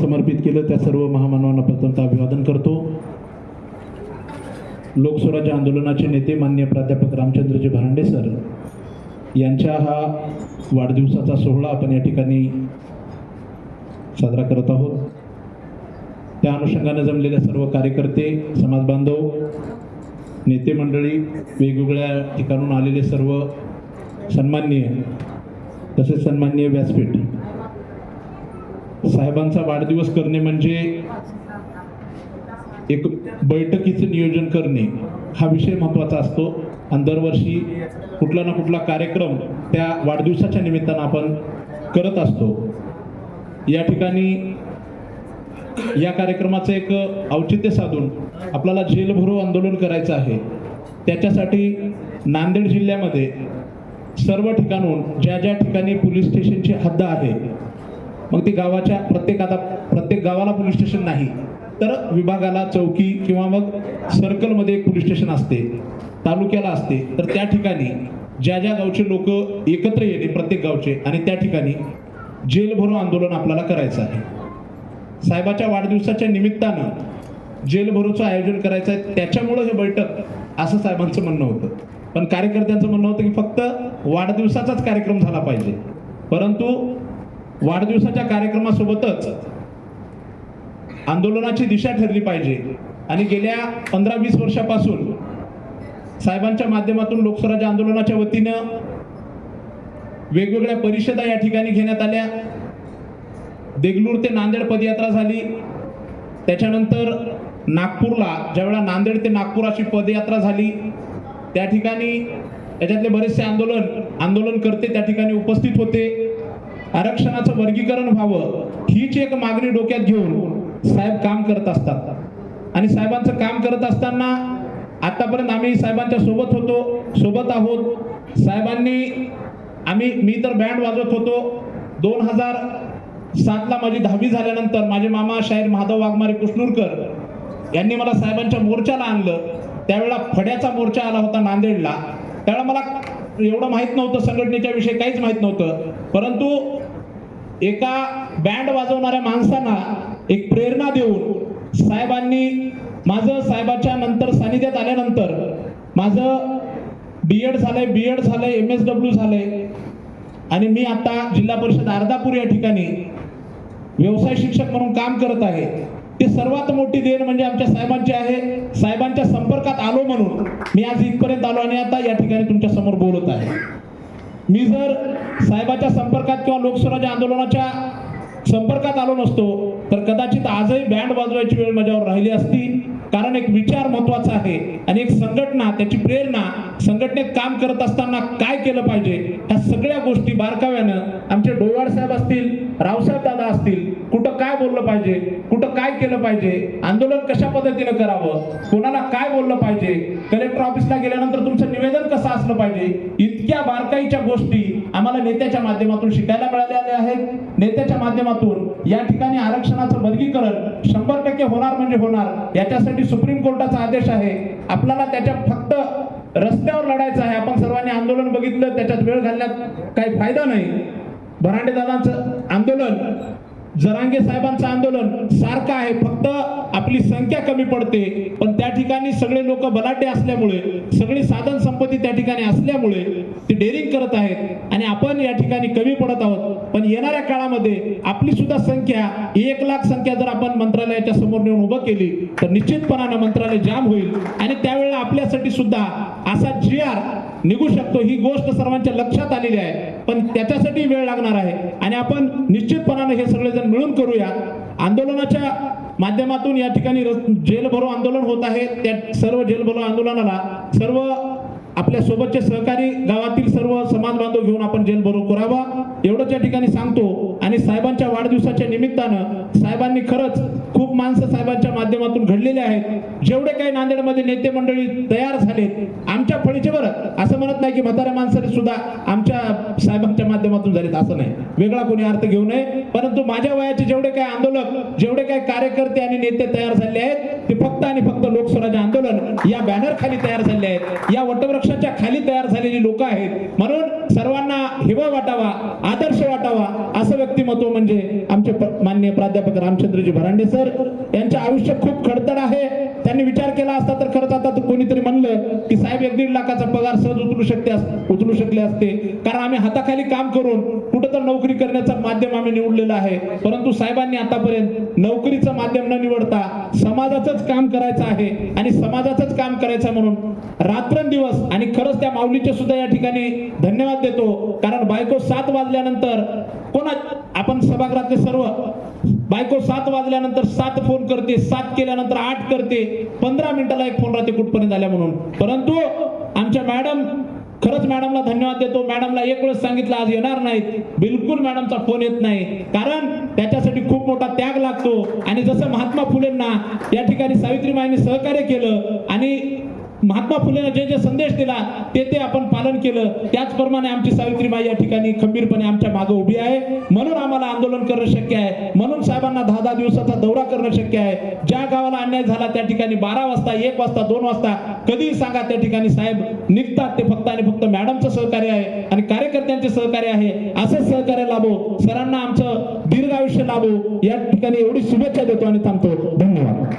समर्पित केलं त्या सर्व महामानवांना प्रथमतः अभिवादन करतो. लोकस्वराज्य आंदोलनाचे नेते मान्य प्राध्यापक रामचंद्रजी भरांडे सर यांच्या हा वाढदिवसाचा सोहळा आपण या ठिकाणी साजरा करत आहोत. त्या अनुषंगाने जमलेल्या सर्व कार्यकर्ते समाज बांधव नेते मंडळी वेगवेगळ्या ठिकाणून आलेले सर्व सन्माननीय तसेच सन्माननीय व्यासपीठ साहेबांचा वाढदिवस करणे म्हणजे एक बैठकीचं नियोजन करणे हा विषय महत्त्वाचा असतो. आणि दरवर्षी कुठला ना कुठला कार्यक्रम त्या वाढदिवसाच्या निमित्तानं आपण करत असतो. या ठिकाणी या कार्यक्रमाचं एक औचित्य साधून आपल्याला जेलभरो आंदोलन करायचं आहे. त्याच्यासाठी नांदेड जिल्ह्यामध्ये सर्व ठिकाणून ज्या ज्या ठिकाणी पोलीस स्टेशनची हद्द आहे मग ती गावाच्या प्रत्येक आता प्रत्येक गावाला पोलीस स्टेशन नाही. तर विभागाला चौकी किंवा मग सर्कलमध्ये एक पोलीस स्टेशन असते तालुक्याला असते. तर त्या ठिकाणी ज्या ज्या गावचे लोक एकत्र येणे प्रत्येक गावचे आणि त्या ठिकाणी जेलभरो आंदोलन आपल्याला करायचं आहे. साहेबाच्या वाढदिवसाच्या निमित्तानं जेलभरोचं आयोजन करायचं आहे. त्याच्यामुळं हे बैठक असं साहेबांचं म्हणणं होतं. पण कार्यकर्त्यांचं म्हणणं होतं की फक्त वाढदिवसाचाच कार्यक्रम झाला पाहिजे. परंतु वाढदिवसाच्या कार्यक्रमासोबतच आंदोलनाची दिशा ठरली पाहिजे. आणि गेल्या पंधरा वीस वर्षापासून साहेबांच्या माध्यमातून लोकस्वराज्य आंदोलनाच्या वतीनं वेगवेगळ्या परिषदा या ठिकाणी घेण्यात आल्या. देगलूर ते नांदेड पदयात्रा झाली. त्याच्यानंतर नागपूरला ज्यावेळेला नांदेड ते नागपूर अशी पदयात्रा झाली त्या ठिकाणी याच्यातले बरेचसे आंदोलन आंदोलन करते त्या ठिकाणी उपस्थित होते. आरक्षणाचं वर्गीकरण व्हावं हीच एक मागणी डोक्यात घेऊन साहेब काम करत असतात. आणि साहेबांचं काम करत असताना आतापर्यंत आम्ही साहेबांच्या सोबत होतो सोबत आहोत. साहेबांनी आम्ही मी तर बँड वाजवत होतो. दोन हजार सातला माझी दहावी झाल्यानंतर माझे मामा शाहीर माधव वाघमारे कृष्णूरकर यांनी मला साहेबांच्या मोर्चाला आणलं. त्यावेळेला फड्याचा मोर्चा आला होता नांदेडला. त्यावेळेला मला एवढं माहीत नव्हतं संघटनेच्या विषयी काहीच माहीत नव्हतं. परंतु एका बँड वाजवणाऱ्या माणसांना एक प्रेरणा देऊन साहेबांनी माझं साहेबाच्या नंतर सानिध्यात आल्यानंतर माझं बी एड झालंय बी एड झालंय एम एस डब्ल्यू झालंय. आणि मी आता जिल्हा परिषद अर्धापूर या ठिकाणी व्यवसाय शिक्षक म्हणून काम करत आहे. ते सर्वात मोठी देण म्हणजे आमच्या साहेबांची आहे. साहेबांच्या संपर्कात आलो म्हणून मी आज इथपर्यंत आलो आणि आता या ठिकाणी तुमच्यासमोर बोलत आहे. मी जर साहेबाच्या संपर्कात किंवा लोकस्वराज्य आंदोलनाच्या संपर्कात आलो नसतो तर कदाचित आजही बँड वाजवायची वेळ माझ्यावर राहिली असती. कारण एक विचार महत्त्वाचा आहे आणि एक संघटना त्याची प्रेरणा संघटनेत काम करत असताना काय केलं पाहिजे ह्या सगळ्या गोष्टी बारकाव्यानं आमचे डोवाड साहेब असतील रावसाहेब दादा असतील कुठं काय बोललं पाहिजे कुठं काय केलं पाहिजे आंदोलन कशा पद्धतीनं करावं कोणाला काय बोललं पाहिजे कलेक्टर ऑफिसला गेल्यानंतर असलं पाहिजे. इतक्या बारकाईच्या गोष्टी आम्हाला नेत्याच्या माध्यमातून शिकायला मिळालेल्या आहेत. नेत्याच्या माध्यमातून या ठिकाणी आरक्षणाचं वर्गीकरण शंभर टक्के होणार म्हणजे होणार. याच्यासाठी सुप्रीम कोर्टाचा आदेश आहे. आपल्याला त्याच्या फक्त रस्त्यावर लढायचं आहे. आपण सर्वांनी आंदोलन बघितलं त्याच्यात वेळ घालण्यात काही फायदा नाही. भरांडे दादांचं आंदोलन जरांगे साहेबांचं आंदोलन सारखं आहे. फक्त आपली संख्या कमी पडते पण त्या ठिकाणी सगळे लोक बलाढ्य असल्यामुळे सगळी साधन संपत्ती त्या ठिकाणी असल्यामुळे ते डेअरिंग करत आहेत. आपण या ठिकाणी कमी पडत आहोत. पण येणाऱ्या काळामध्ये आपली सुद्धा संख्या एक लाख संख्या जर आपण मंत्रालयाच्या समोर नेऊन उभं केली तर निश्चितपणानं मंत्रालय जाम होईल. आणि त्यावेळेला आपल्यासाठी सुद्धा असा जी आर निघू शकतो ही गोष्ट सर्वांच्या लक्षात आलेली आहे. पण त्याच्यासाठी वेळ लागणार आहे. आणि आपण निश्चितपणानं हे सगळेजण मिळून करूया. आंदोलनाच्या माध्यमातून या ठिकाणी जेल भरो आंदोलन होत आहे. त्या सर्व जेल भरो आंदोलनाला सर्व आपल्या सोबतचे सहकारी गावातील सर्व समाज बांधव घेऊन आपण जेल बरोबर करावा. एवढंच या ठिकाणी सांगतो. आणि साहेबांच्या वाढदिवसाच्या निमित्तानं साहेबांनी खरंच खूप माणसं साहेबांच्या माध्यमातून घडलेले आहेत. जेवढे काही नांदेडमध्ये नेते मंडळी तयार झालेत आमच्या फळीचे बरं. असं म्हणत नाही की म्हाताऱ्या माणसाने सुद्धा आमच्या साहेबांच्या माध्यमातून झालेत. असं नाही. वेगळा कोणी अर्थ घेऊ नये. परंतु माझ्या वयाचे जेवढे काही आंदोलक जेवढे काही कार्यकर्ते आणि नेते तयार झाले आहेत ते फक्त आणि फक्त लोकस्वराज्य आंदोलन या बॅनर खाली तयार झाले आहेत. या वटवृक्ष वृक्षाच्या खाली तयार झालेली लोक आहेत. म्हणून सर्वांना हिवा वाटावा आदर्श वाटावा असं व्यक्तिमत्व म्हणजे माननीय प्राध्यापक रामचंद्रजी भरांडे सर यांचे आयुष्य खूप खडतर आहे. त्यांनी विचार केला असता तर खरंच आता तर कोणीतरी म्हणलं की साहेब एक दीड लाखाचा पगार सहज उचलू शकते उचलू शकले असते. कारण आम्ही हाताखाली काम करून कुठं तर नोकरी करण्याचं माध्यम आम्ही निवडलेलं आहे. परंतु साहेबांनी आतापर्यंत नोकरीचं माध्यम न निवडता समाजाचंच काम करायचं आहे आणि समाजाचंच काम करायचं म्हणून रात्रंदिवस आणि खरंच त्या माऊलीचे सुद्धा या ठिकाणी धन्यवाद देतो. कारण बायको सात वाजल्यानंतर कोणा आपण सभागृहातले सर्व बायको सात वाजल्यानंतर सात फोन करते सात केल्यानंतर आठ करते पंधरा मिनिटाला एक फोन राहते कुठपर्यंत आल्या म्हणून. परंतु आमच्या मॅडम खरंच मॅडमला धन्यवाद देतो. मॅडमला एक वेळेस सांगितलं आज येणार नाहीत. बिलकुल मॅडमचा फोन येत नाही. कारण त्याच्यासाठी खूप मोठा त्याग लागतो. आणि जसं महात्मा फुलेंना या ठिकाणी सावित्रीबाईंनी सहकार्य केलं आणि महात्मा फुलेनं जे जे संदेश दिला ते ते आपण पालन केलं. त्याचप्रमाणे आमची सावित्रीबाई या ठिकाणी खंबीरपणे आमच्या मागे उभी आहे. म्हणून आम्हाला आंदोलन करणं शक्य आहे. म्हणून साहेबांना दहा दहा दिवसाचा दौरा करणं शक्य आहे. ज्या गावाला अन्याय झाला त्या ठिकाणी बारा वाजता एक वाजता दोन वाजता कधीही सांगा त्या ठिकाणी साहेब निघतात ते फक्त आणि फक्त मॅडमचं सहकार्य आहे आणि कार्यकर्त्यांचे सहकार्य आहे. असंच सहकार्य लाभो. सरांना आमचं दीर्घ आयुष्य लाभो. या ठिकाणी एवढी शुभेच्छा देतो आणि थांबतो. धन्यवाद.